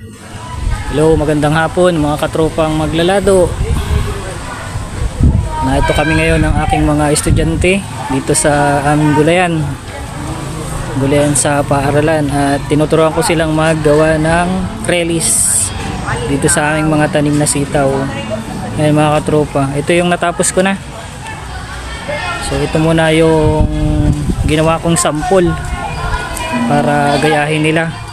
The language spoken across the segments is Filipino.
Hello, magandang hapon mga katropang maglalado. Na ito kami ngayon ng aking mga estudyante dito sa aming gulayan. Gulayan sa paaralan at tinuturuan ko silang maggawa ng trellis dito sa aming mga tanim na sitaw. Ngayon mga katropa, ito yung natapos ko na. So ito muna yung ginawa kong sample para gayahin nila.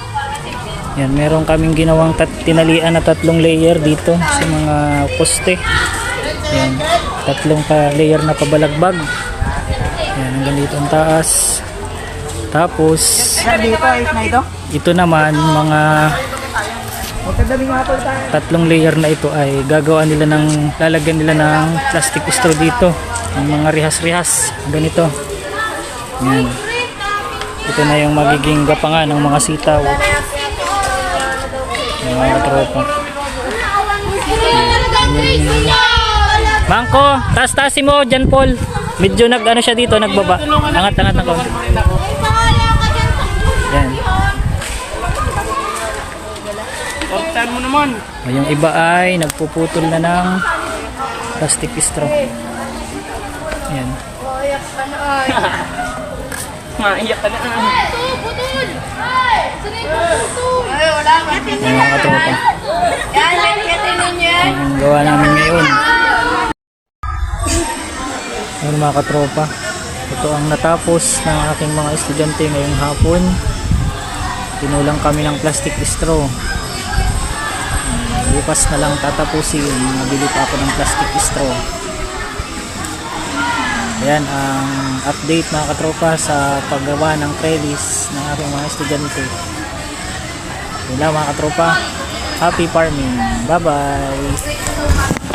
Yan, meron kaming ginawang tat tinalian na tatlong layer dito sa mga poste. Yan, tatlong pa layer na pabalagbag. Yan, hanggang dito ang taas. Tapos, Dito na ito. ito naman, mga tatlong layer na ito ay gagawa nila ng, lalagyan nila ng plastic straw dito. Ng mga rihas-rihas. Ganito. Yan. Ito na yung magiging gapangan ng mga sitaw. Mga katropa. Mangko, taas-taasin mo dyan, Paul. Medyo nag ano siya dito, nagbaba. Angat-angat na konti. Yan. Kortan mo naman. O, Yung iba ay nagpuputol na ng plastic straw. Yan. Maiyak ka na. Ay, wala ka. Yan mga katropa. Yan, yan, ninyo. Ang gawa namin ngayon. Ayun mga katropa. Ito ang natapos ng aking mga estudyante ngayong hapon. Tinulang kami ng plastic straw. Bukas na lang tatapusin. Nabili pa ako ng plastic straw. Ayan ang update mga katropa sa paggawa ng trellis ng aking mga estudyante. Yun lang mga katropa. Happy farming. Bye bye.